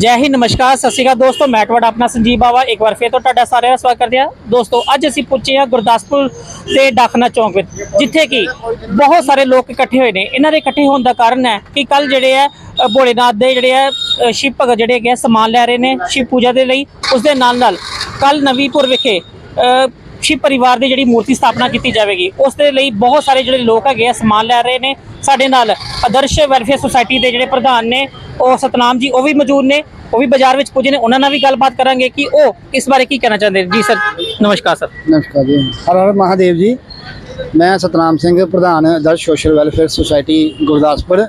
ਜੈ ਹਿੰਦ ਨਮਸਕਾਰ ਸਤਿ ਸ਼੍ਰੀ ਅਕਾਲ ਦੋਸਤੋ ਮੈਂ ਤੁਹਾਡਾ ਆਪਣਾ ਸੰਜੀਵ ਬਾਵਾ ਇੱਕ ਵਾਰ ਫੇਰ ਤੋਂ ਤੁਹਾਡਾ ਸਾਰਿਆਂ ਦਾ ਸਵਾਗਤ ਕਰਦੇ ਹਾਂ। ਦੋਸਤੋ ਅੱਜ ਅਸੀਂ ਪਹੁੰਚੇ ਹਾਂ ਗੁਰਦਾਸਪੁਰ ਦੇ ਡਾਕਨਾ ਚੌਂਕ ਵਿੱਚ ਜਿੱਥੇ ਕਿ ਬਹੁਤ ਸਾਰੇ ਲੋਕ ਇਕੱਠੇ ਹੋਏ ਨੇ। ਇਹਨਾਂ ਦੇ ਇਕੱਠੇ ਹੋਣ ਦਾ ਕਾਰਨ ਹੈ ਕਿ ਕੱਲ ਜਿਹੜੇ ਹੈ ਭੋਲੇਨਾਥ ਦੇ ਜਿਹੜੇ ਹੈ ਸ਼ਿਵ ਭਗਤ ਜਿਹੜੇ ਹੈਗੇ ਆ, ਸਮਾਨ ਲੈ ਰਹੇ ਨੇ ਸ਼ਿਵ ਪੂਜਾ ਦੇ ਲਈ। ਉਸ ਦੇ ਨਾਲ ਨਾਲ ਕੱਲ ਨਵੀਪੁਰ ਵਿਖੇ ਸ਼ਿਵ ਪਰਿਵਾਰ ਦੀ ਜਿਹੜੀ ਮੂਰਤੀ ਸਥਾਪਨਾ ਕੀਤੀ ਜਾਵੇਗੀ ਉਸ ਦੇ ਲਈ ਬਹੁਤ ਸਾਰੇ ਜਿਹੜੇ ਲੋਕ ਹੈਗੇ ਆ ਸਮਾਨ ਲੈ ਰਹੇ ਨੇ। ਸਾਡੇ ਨਾਲ ਆਦਰਸ਼ ਵੈਲਫੇਅਰ ਸੁਸਾਇਟੀ ਦੇ ਜਿਹੜੇ ਪ੍ਰਧਾਨ ਨੇ ਉਹ ਸਤਨਾਮ ਜੀ, ਉਹ ਵੀ ਮੌਜੂਦ ਨੇ, ਉਹ ਵੀ ਬਾਜ਼ਾਰ ਵਿੱਚ ਪੁੱਜੇ ਨੇ। ਉਹਨਾਂ ਨਾਲ ਵੀ ਗੱਲਬਾਤ ਕਰਾਂਗੇ ਕਿ ਉਹ ਇਸ ਬਾਰੇ ਕੀ ਕਹਿਣਾ ਚਾਹੁੰਦੇ ਨੇ। ਜੀ ਸਰ, ਨਮਸਕਾਰ ਸਰ। ਨਮਸਕਾਰ ਜੀ। ਹਰ ਹਰ ਮਹਾਦੇਵ ਜੀ, ਮੈਂ ਸਤਨਾਮ ਸਿੰਘ, ਪ੍ਰਧਾਨ ਦਰ ਸੋਸ਼ਲ ਵੈਲਫੇਅਰ ਸੁਸਾਇਟੀ, ਗੁਰਦਾਸਪੁਰ।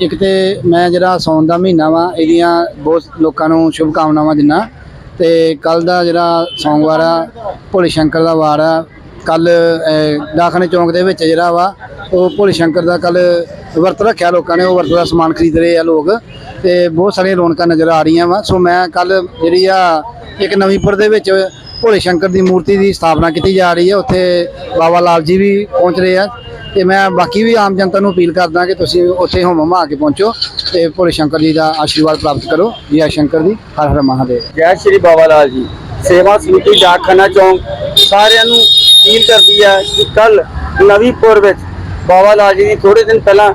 ਇੱਕ ਤੇ ਮੈਂ ਜਿਹੜਾ ਸੌਣ ਦਾ ਮਹੀਨਾ ਵਾ, ਇਹਦੀਆਂ ਬਹੁਤ ਲੋਕਾਂ ਨੂੰ ਸ਼ੁਭ ਕਾਮਨਾਵਾਂ ਦਿੰਦਾ। ਤੇ ਕੱਲ ਦਾ ਜਿਹੜਾ ਸੋਮਵਾਰ ਆ, ਭੋਲੇ ਸ਼ੰਕਰ ਦਾ ਵਾਰ ਆ ਕੱਲ ਦਾਖਣੇ ਚੌਂਕ ਦੇ ਵਿੱਚ ਜਿਹੜਾ ਵਾ, ਉਹ ਭੋਲੇ ਸ਼ੰਕਰ ਦਾ ਕੱਲ ਵਰਤ ਰੱਖਿਆ ਲੋਕਾਂ ਨੇ, ਉਹ ਵਰਤ ਦਾ ਸਮਾਨ ਖਰੀਦ ਰਹੇ ਆ ਲੋਕ ਤੇ ਬਹੁਤ ਸਾਰੀਆਂ ਰੌਣਕਾਂ ਨਜ਼ਰ ਆ ਰਹੀਆਂ ਵਾ। ਸੋ ਮੈਂ ਕੱਲ ਜਿਹੜੀ ਆ, ਇੱਕ ਨਵੀਂਪੁਰ ਦੇ ਵਿੱਚ ਭੋਲੇ ਸ਼ੰਕਰ ਦੀ ਮੂਰਤੀ ਦੀ ਸਥਾਪਨਾ ਕੀਤੀ ਜਾ ਰਹੀ ਹੈ ਉੱਥੇ ਬਾਬਾ ਲਾਲ ਜੀ ਵੀ ਪਹੁੰਚ ਰਹੇ ਆ ਤੇ ਮੈਂ ਬਾਕੀ ਵੀ ਆਮ ਜਨਤਾ ਨੂੰ ਅਪੀਲ ਕਰਦਾ ਕਿ ਤੁਸੀਂ ਉੱਥੇ ਹੋਮ ਹਮਾ ਕੇ ਪਹੁੰਚੋ ਤੇ ਭੋਲੇ ਸ਼ੰਕਰ ਜੀ ਦਾ ਆਸ਼ੀਰਵਾਦ ਪ੍ਰਾਪਤ ਕਰੋ। ਜੈ ਸ਼ੰਕਰ ਦੀ ਹਰ ਹਰ ਮਹਾਦੇਵ। ਜੈ ਸ਼੍ਰੀ ਬਾਬਾ ਲਾਲ ਜੀ। ਸੇਵਾ ਸਮਿਤੀ ਡਾਕਖਾਨਾ ਚੌਂਕ, ਸਾਰਿਆਂ ਨੂੰ ਅਪੀਲ ਕਰਦੀ ਹੈ ਕਿ ਕੱਲ ਨਵੀਂਪੁਰ ਵਿੱਚ ਬਾਬਾ ਲਾਲ ਜੀ ਦੀ ਥੋੜੇ ਦਿਨ ਪਹਿਲਾਂ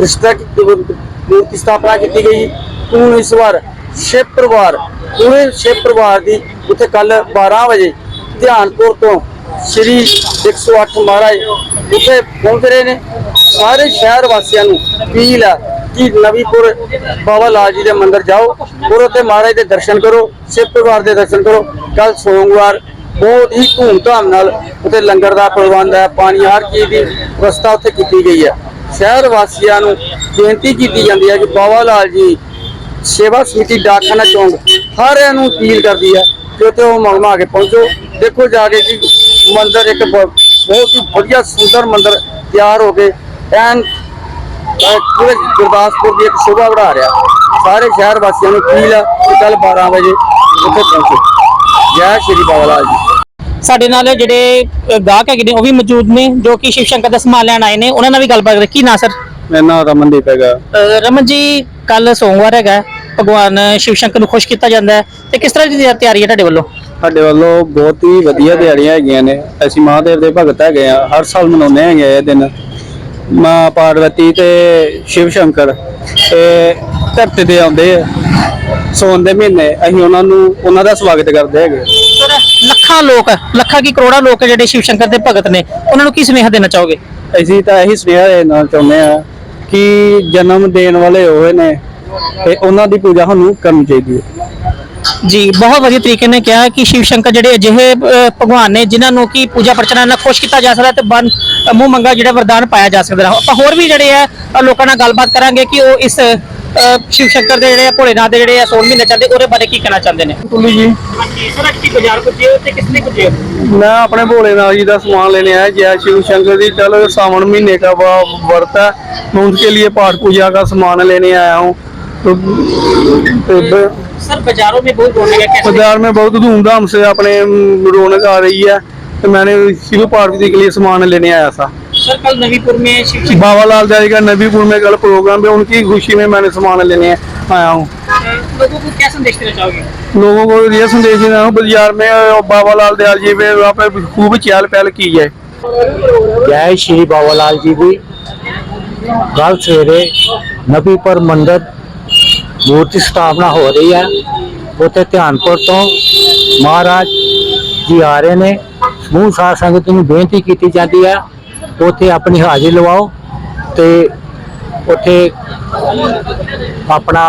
ਰਿਸ਼ਤਾ ਮੂਰਤੀ ਸਥਾਪਨਾ ਕੀਤੀ ਗਈ ਹੁਣ ਇਸ ਵਾਰ ਸ਼ਿਵ ਪਰਿਵਾਰ, ਪੂਰੇ ਸ਼ਿਵ ਪਰਿਵਾਰ ਦੀ ਉੱਥੇ ਕੱਲ 12 ਵਜੇ ਧਿਆਨਪੁਰ ਤੋਂ ਸ਼੍ਰੀ 108 ਮਹਾਰਾਜ ਉੱਥੇ ਪਹੁੰਚ ਰਹੇ ਨੇ। ਸਾਰੇ ਸ਼ਹਿਰ ਵਾਸੀਆਂ ਨੂੰ ਅਪੀਲ ਹੈ ਕਿ ਨਵੀਂਪੁਰ ਬਾਬਾ ਲਾਲ ਜੀ ਦੇ ਮੰਦਿਰ ਜਾਓ ਔਰ ਉੱਥੇ ਮਹਾਰਾਜ ਦੇ ਦਰਸ਼ਨ ਕਰੋ ਸ਼ਿਵ ਪਰਿਵਾਰ ਦੇ ਦਰਸ਼ਨ ਕਰੋ। ਕੱਲ ਸੋਮਵਾਰ ਬਹੁਤ ਹੀ ਧੂਮਧਾਮ ਨਾਲ ਉੱਥੇ ਲੰਗਰ ਦਾ ਪ੍ਰਬੰਧ ਹੈ, ਪਾਣੀ ਹਰ ਚੀਜ਼ ਦੀ ਵਿਵਸਥਾ ਉੱਥੇ ਕੀਤੀ ਗਈ ਹੈ। ਸ਼ਹਿਰ ਵਾਸੀਆਂ ਨੂੰ ਬੇਨਤੀ ਕੀਤੀ ਜਾਂਦੀ ਹੈ ਕਿ ਬਾਬਾ ਲਾਲ ਜੀ ਸੇਵਾ ਸਮਿਤੀ ਡਾਕਖਾਨਾ ਚੌਂਕ ਸਾਰਿਆਂ ਨੂੰ ਅਪੀਲ ਕਰਦੀ ਹੈ ਕਿ ਉੱਥੇ ਉਹ ਮਗਮਾ ਕੇ ਪਹੁੰਚੋ। ਦੇਖੋ ਜਾ ਕੇ ਕਿ ਮੰਦਰ ਇੱਕ ਬ- ਬਹੁਤ ਹੀ ਵਧੀਆ ਸੁੰਦਰ ਮੰਦਰ ਤਿਆਰ ਹੋ ਕੇ ਐਨ ਪੂਰੇ ਗੁਰਦਾਸਪੁਰ ਦੀ ਇੱਕ ਸ਼ੋਭਾ ਵਧਾ ਰਿਹਾ। ਸਾਰੇ ਸ਼ਹਿਰ ਵਾਸੀਆਂ ਨੂੰ ਅਪੀਲ ਹੈ ਕਿ ਕੱਲ 12 ਵਜੇ ਉੱਥੇ ਪਹੁੰਚੋ। ਜੈ ਸ਼੍ਰੀ ਬਾਬਾ ਲਾਲ ਜੀ। ਸਾਡੇ ਨਾਲ ਜਿਹੜੇ ਗਾਹਕ ਹੈਗੇ ਨੇ ਉਹ ਵੀ ਮੌਜੂਦ ਨੇ ਜੋ ਕਿ ਸ਼ਿਵ ਸ਼ੰਕਰ ਦਾ ਸਮਾਨ ਲੈਣ ਆਏ ਨੇ। ਉਹਨਾਂ ਨਾਲ ਵੀ ਗੱਲਬਾਤ ਕੀ ਨਾਂ ਸਰ? ਮੇਰਾ ਨਾਮ ਰਮਨਦੀਪ ਹੈਗਾ। ਰਮਨ ਜੀ ਕੱਲ ਸੋਮਵਾਰ ਹੈਗਾ। ਭਗਵਾਨ ਸ਼ਿਵ ਸ਼ੰਕਰ ਨੂੰ ਖੁਸ਼ ਕੀਤਾ ਜਾਂਦਾ ਹੈ। ਤੇ ਕਿਸ ਤਰ੍ਹਾਂ ਦੀ ਤਿਆ- ਤਿਆਰੀ ਹੈ ਤੁਹਾਡੇ ਵੱਲੋਂ? ਸਾਡੇ ਵੱਲੋਂ ਬਹੁਤ ਹੀ ਵਧੀਆ ਤਿਆਰੀਆਂ ਹੈਗੀਆਂ ਨੇ। ਅਸੀਂ ਮਹਾਦੇਵ ਦੇ ਭਗਤ ਹੈਗੇ ਆ ਹਰ ਸਾਲ ਮਨਾਉਂਦੇ ਹੈਗੇ ਇਹ ਦਿਨ। ਮਾਂ ਪਾਰਵਤੀ ਤੇ ਸ਼ਿਵ ਸ਼ੰਕਰ। ਤੇ ਧਰਤੀ ਤੇ ਆਉਂਦੇ ਆ। ਸੋਨ ਦੇ ਮਹੀਨੇ ਅਸੀਂ ਉਹਨਾਂ ਨੂੰ ਉਹਨਾਂ ਦਾ ਸਵਾਗਤ ਕਰਦੇ ਹੈਗੇ। ਲੱਖਾਂ ਲੋਕ ਲੱਖਾਂ ਕੀ ਕਰੋੜਾਂ ਲੋਕ ਜਿਹੜੇ ਸ਼ਿਵ ਸ਼ੰਕਰ ਦੇ ਭਗਤ ਨੇ ਉਹਨਾਂ ਨੂੰ ਕੀ ਸੁਨੇਹਾ ਦੇਣਾ ਚਾਹੋਗੇ? ਅਸੀਂ ਤਾਂ ਇਹੀ ਸੁਨੇਹਾ ਦੇਣਾ ਚਾਹੁੰਦੇ ਆ ਕਿ ਜਨਮ ਦੇਣ ਵਾਲੇ ਹੋਏ ਨੇ ਤੇ ਉਹਨਾਂ ਦੀ ਪੂਜਾ ਸਾਨੂੰ ਕਰਨੀ ਚਾਹੀਦੀ ਹੈ। ਜੀ ਬਹੁਤ ਵਧੀਆ ਤਰੀਕੇ ਨਾਲ ਕਿਹਾ ਕਿ ਸ਼ਿਵ ਸ਼ੰਕਰ ਜਿਹੜੇ ਅਜਿਹੇ ਭਗਵਾਨ ਨੇ ਜਿਨ੍ਹਾਂ ਨੂੰ ਕੀ ਪੂਜਾ ਪ੍ਰਚਨਾ ਨਾਲ ਖੁਸ਼ ਕੀਤਾ ਜਾ ਸਕਦਾ ਤੇ ਬਨ ਅ, ਮੂੰਹ ਮੰਗਾ ਜਿਹੜਾ ਵਰਦਾਨ ਪਾਇਆ ਜਾ ਸਕਦਾ। ਆਪਾਂ ਹੋਰ ਵੀ ਜਿਹੜੇ ਆ ਲੋਕਾਂ ਨਾਲ ਗੱਲਬਾਤ ਕਰਾਂਗੇ ਕਿ ਉਹ ਇਸ ਸ਼ਿਵ ਸ਼ੰਕਰ ਦੇ ਜਿਹੜੇ ਆ, ਭੋਲੇਨਾਥ ਦੇ ਜਿਹੜੇ ਆ ਸੋਨ ਮਹੀਨੇ ਚੱਲਦੇ ਉਹਦੇ ਬਾਰੇ ਕੀ ਕਹਿਣਾ ਚਾਹੁੰਦੇ ਨੇ ਤੁਲੀ ਜੀ ਹਾਂਜੀ ਸਰ ਅੱਜ ਬਾਜ਼ਾਰ ਪੁੱਜੇ ਤੇ ਕਿਸ ਲਈ ਪੁੱਜੇ मैं अपने भोलेनाथ जी का सामान लेने आया जय शिव शंकर जी चलो सावन महीने का व- व्रत है मैं उनके लिए पाठ पूजा का सामान लेने आया हूँ तो, तो ब- सर बाजारों में बहुत रौनक है कैसे बाजार में बहुत धूमधाम से अपने म, रौनक आ रही है तो मैंने शिव पार्वती के लिए सामान लेने आया था सर कल नवीपुर में शिव शंकर बाबा लाल जी का नबीपुर में कल प्रोग्राम है उनकी खुशी में मैंने सामान लेने आया हूँ लोगों को क्या संदेश देना चाहोगे लोगों को ये संदेश देना हूँ बाजार में बाबा लाल दयाल जी पे वहाँ पे खूब चहल पहल की जाए ਜੈ ਸ਼੍ਰੀ ਬਾਬਾ ਲਾਲ ਜੀ ਦੀ ਕੱਲ ਸਵੇਰੇ ਨਬੀਪੁਰ ਮੰਦਿਰ ਮੂਰਤੀ ਸਥਾਪਨਾ ਹੋ ਰਹੀ ਹੈ ਉੱਥੇ ਧਿਆਨਪੁਰ ਤੋਂ ਮਹਾਰਾਜ ਜੀ ਆ ਰਹੇ ਨੇ ਸਮੂਹ ਸਾਧ ਸੰਗਤ ਨੂੰ ਬੇਨਤੀ ਕੀਤੀ ਜਾਂਦੀ ਹੈ ਉੱਥੇ ਆਪਣੀ ਹਾਜ਼ਰੀ ਲਵਾਓ ਤੇ ਉੱਥੇ ਆਪਣਾ